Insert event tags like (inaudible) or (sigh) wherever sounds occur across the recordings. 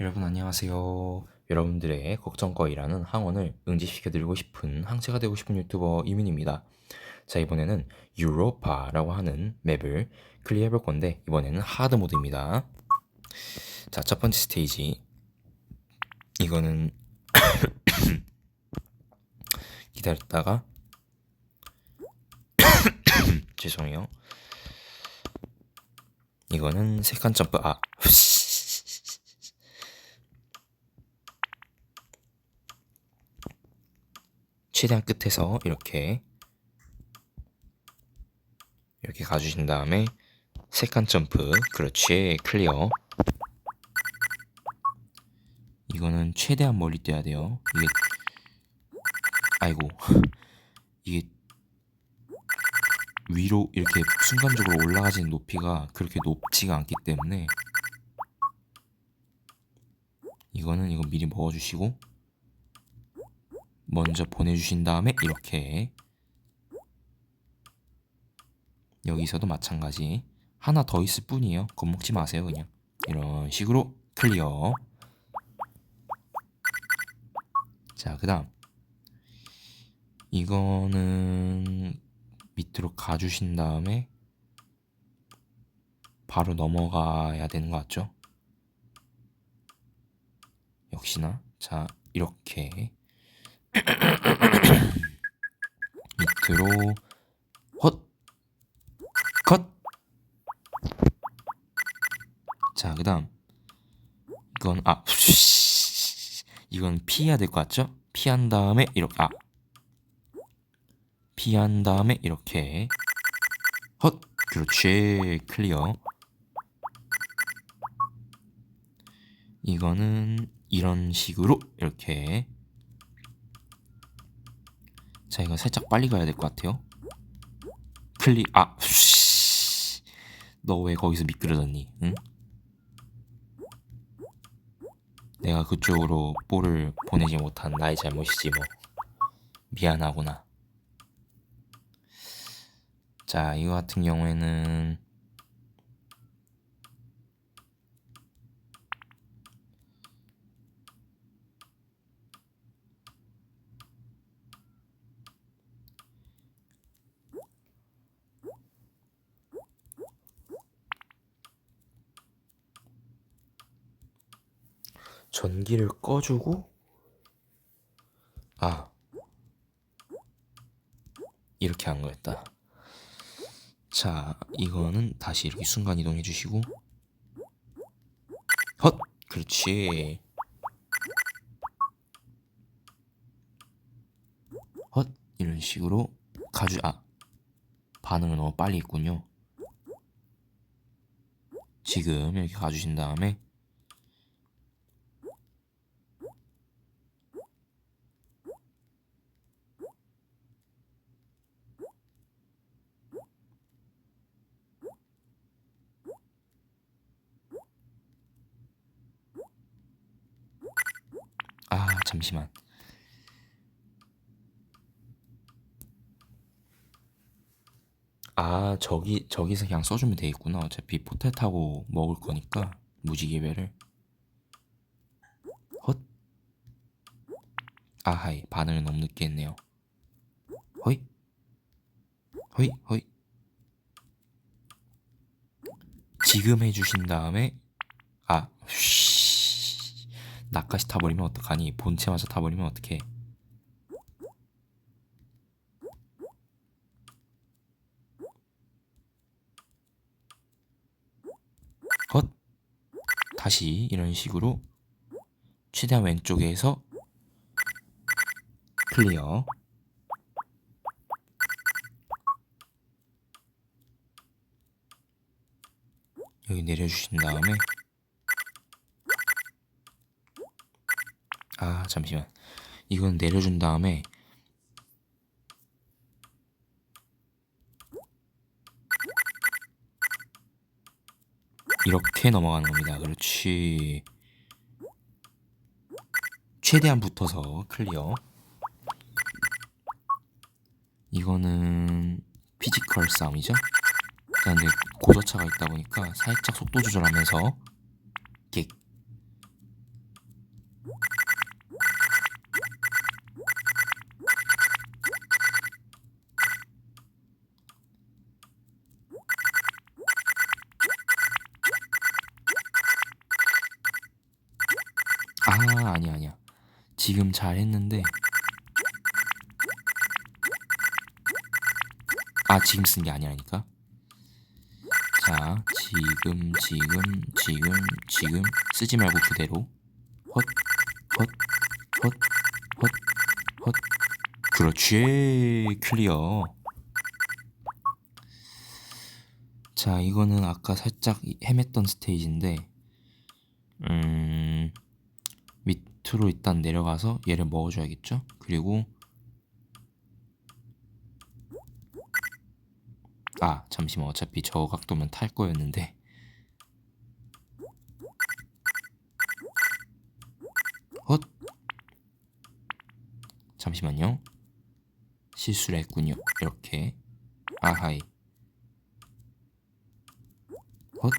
여러분 안녕하세요. 여러분들의 걱정거리라는 항원을 응집시켜드리고 싶은 항체가 되고 싶은 유튜버 이민입니다. 자 이번에는 유로파라고 하는 맵을 클리어해볼 건데 이번에는 하드 모드입니다. 자 첫 번째 스테이지 이거는 (coughs) 기다렸다가 (coughs) 죄송해요. 이거는 세컨 점프 아 최대한 끝에서 이렇게 이렇게 가주신 다음에 세컨 점프. 그렇지. 클리어. 이거는 최대한 멀리 뛰어야 돼요. 이게 아이고. (laughs) 이게 위로 이렇게 순간적으로 올라가지는 높이가 그렇게 높지가 않기 때문에 이거는 이거 미리 먹어주시고 먼저 보내주신 다음에 이렇게. 여기서도 마찬가지. 하나 더 있을 뿐이에요. 겁먹지 마세요 그냥. 이런 식으로 클리어. 자 그 다음. 이거는 밑으로 가주신 다음에 바로 넘어가야 되는 것 같죠? 역시나. 자 이렇게 밑으로 헛 컷. 자, 그다음 이건 아 (laughs) 이건 피해야 될 것 같죠? 피한 다음에 이렇게 아 피한 다음에 이렇게 헛 그렇지 클리어 이거는 이런 식으로 이렇게 자 이거 살짝 빨리 가야 될 것 같아요. 클리 아너 왜 거기서 미끄러졌니? 응? 내가 그쪽으로 볼을 보내지 못한 나의 잘못이지 뭐. 미안하구나. 자 이거 같은 경우에는 전기를 꺼주고? 아. 이렇게 한 거였다. 자 이거는 다시 이렇게 순간 이동해 주시고. 헛! 그렇지. 헛! 이런 식으로 가주 아. 반응을 너무 빨리 했군요. 지금 이렇게 가주신 다음에 아 잠시만 아 저기 저기서 그냥 써주면 되겠구나. 어차피 포탈 타고 먹을 거니까 무지개배를. 헛. 아하이 반응을 너무 늦게 했네요. 허이. 허이 허이. 지금 해주신 다음에 아 쉬, 나까지 타버리면 어떡하니? 본체마저 타버리면 어떡해 헛 다시 이런 식으로 최대한 왼쪽에서 클리어. 여기 내려주신 다음에 아 잠시만. 이건 내려준 다음에 이렇게 넘어가는 겁니다. 그렇지. 최대한 붙어서 클리어. 이거는 피지컬 싸움이죠? 근데 고저차가 있다 보니까 살짝 속도 조절하면서 지금 잘 했는데. 아 지금 쓴 게 아니라니까? 자 지금 지금 지금 지금 쓰지 말고 그대로. 헛헛헛헛헛. 그렇지 클리어. 자 이거는 아까 살짝 헤맸던 스테이지인데 음 밑으로 일단 내려가서 얘를 먹어줘야겠죠? 그리고 아 잠시만. 어차피 저 각도면 탈 거였는데. 헛! 잠시만요. 실수를 했군요. 이렇게. 아하이. 헛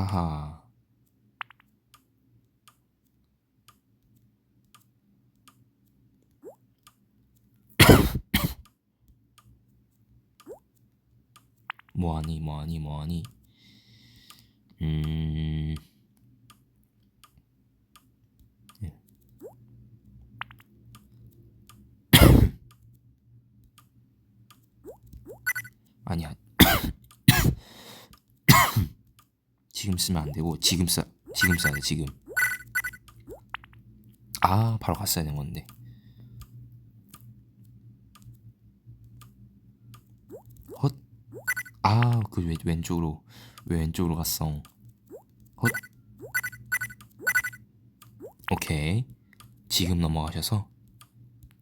아하. (coughs) 뭐하니 뭐하니 뭐하니? 음 예. 아니야 지금 쓰면 안 되고 지금 써 지금 써야 돼 지금. 아 바로 갔어야 되는 건데. 헛 아 그 왼쪽으로 왜 왼쪽으로 갔어. 헛. 오케이. 지금 넘어가셔서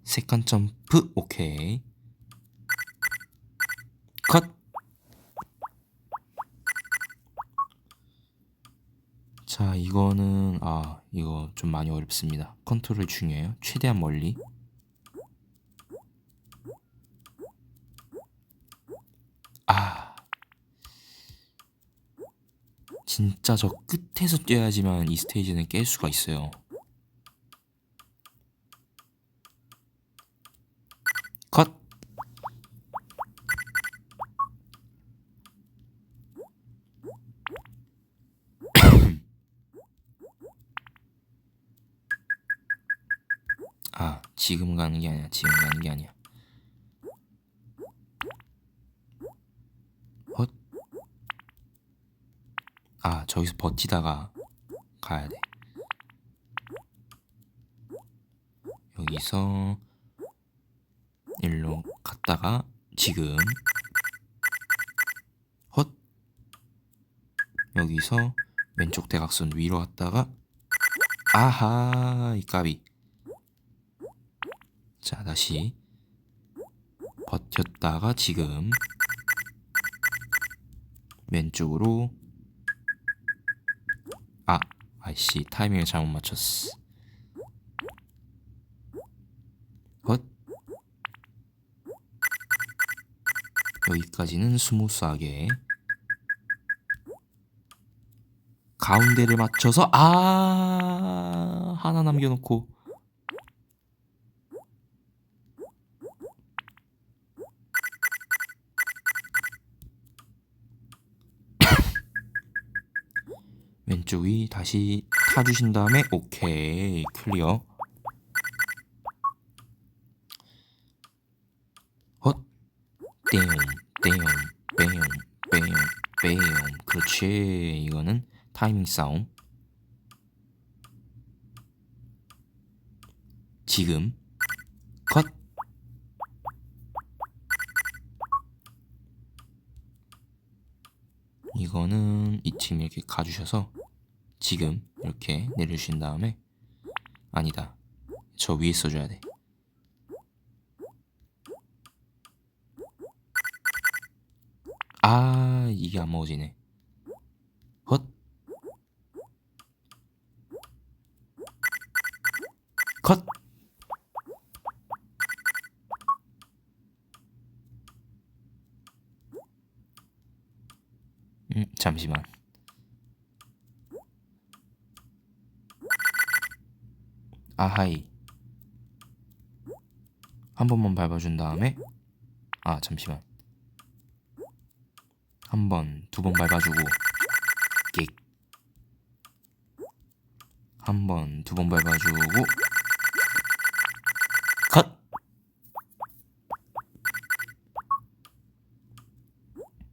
세컨 점프. 오케이 자, 이거는 아, 이거 좀 많이 어렵습니다. 컨트롤 중요해요. 최대한 멀리. 아. 진짜 저 끝에서 뛰어야지만 이 스테이지는 깰 수가 있어요. 지금 가는 게 아니야. 지금 가는 게 아니야. 헛. 아, 저기서 버티다가 가야 돼. 여기서 일로 갔다가 지금 헛. 여기서 왼쪽 대각선 위로 갔다가 아하, 이 까비. 자, 다시. 버텼다가 지금 왼쪽으로. 아, 아이씨 타이밍을 잘못 맞췄어. 헛. 여기까지는 스무스하게. 가운데를 맞춰서 아 하나 남겨놓고 다시 타주신 다음에 오케이 클리어. 헛. 땡, 땡, 뺑, 뺑, 뺑. 그렇지. 이거는 타이밍 싸움. 지금. 컷. 이거는 이쯤 이렇게 가주셔서 지금 이렇게 내려주신 다음에 아니다 저 위에 써줘야 돼 아, 이게 안 먹어지네. 헛. 컷. 음, 잠시만. 아하이. 한 번만 밟아준 다음에 아 잠시만 한 번, 두 번 밟아주고 끽. 한 번, 두 번 밟아주고 컷.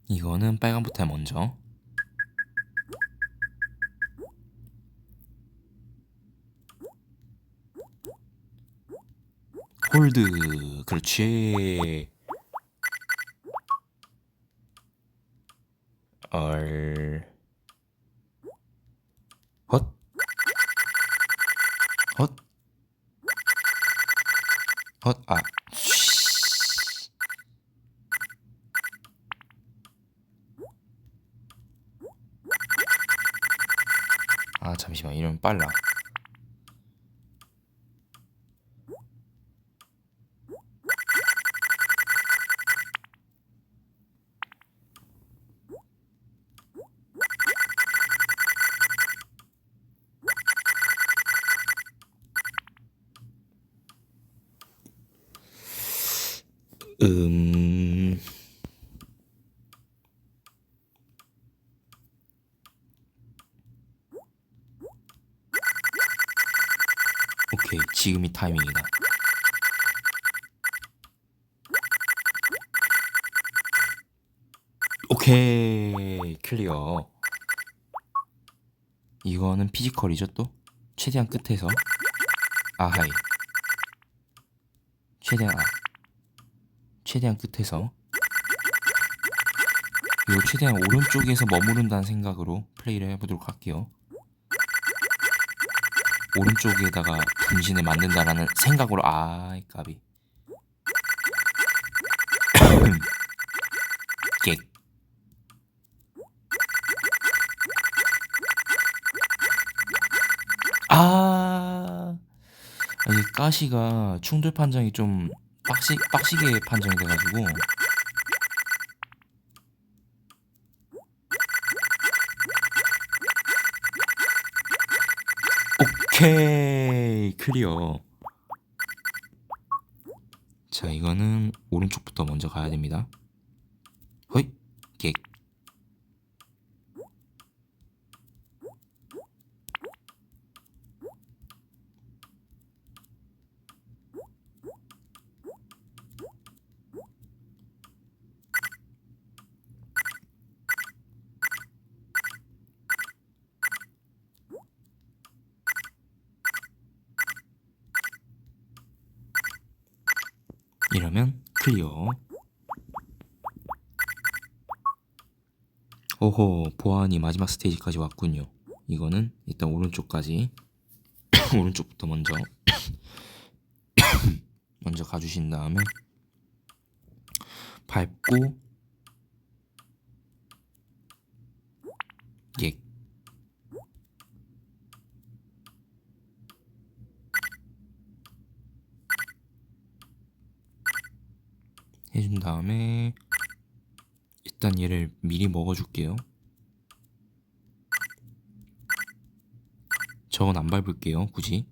이거는 빨간부터 먼저 홀드 그렇지 얼 헛. 헛. 헛. 아. 쉬. 아 잠시만. 이러면 빨라 음. 오케이 지금이 타이밍이다. 오케이 클리어. 이거는 피지컬이죠 또? 최대한 끝에서. 아하이. 최대한 아 최대한 끝에서. 그리고 최대한 오른쪽에서 머무른다는 생각으로 플레이를 해보도록 할게요. 오른쪽에다가 분신을 만든다라는 생각으로. 아이 까비. (coughs) 객. 아, 이게 가시가 충돌 판정이 좀 빡시, 빡시게 판정이 돼가지고. 오케이 클리어. 자 이거는 오른쪽부터 먼저 가야 됩니다 허이 객 이러면 클리어. 오호 보안이 마지막 스테이지까지 왔군요. 이거는 일단 오른쪽까지. (coughs) 오른쪽부터 먼저. (coughs) 먼저 가주신 다음에 밟고. 예 해준 다음에 일단 얘를 미리 먹어줄게요. 저건 안 밟을게요, 굳이.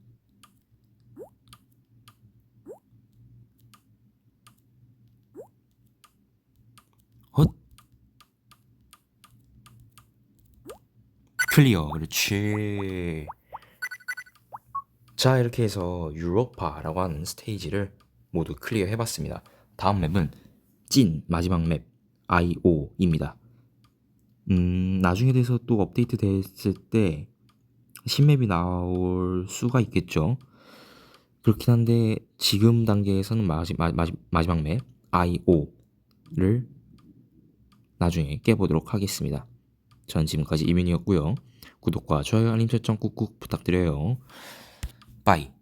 헛. 클리어, 그렇지. 자, 이렇게 해서 유로파라고 하는 스테이지를 모두 클리어 해봤습니다. 다음 맵은 찐 마지막 맵 IO입니다. 음, 나중에 돼서 또 업데이트 됐을 때 신맵이 나올 수가 있겠죠. 그렇긴 한데 지금 단계에서는 마지, 마, 마, 마지막 맵 IO를 나중에 깨보도록 하겠습니다. 전 지금까지 이민이었고요. 구독과 좋아요 알림 설정 꾹꾹 부탁드려요. 빠이.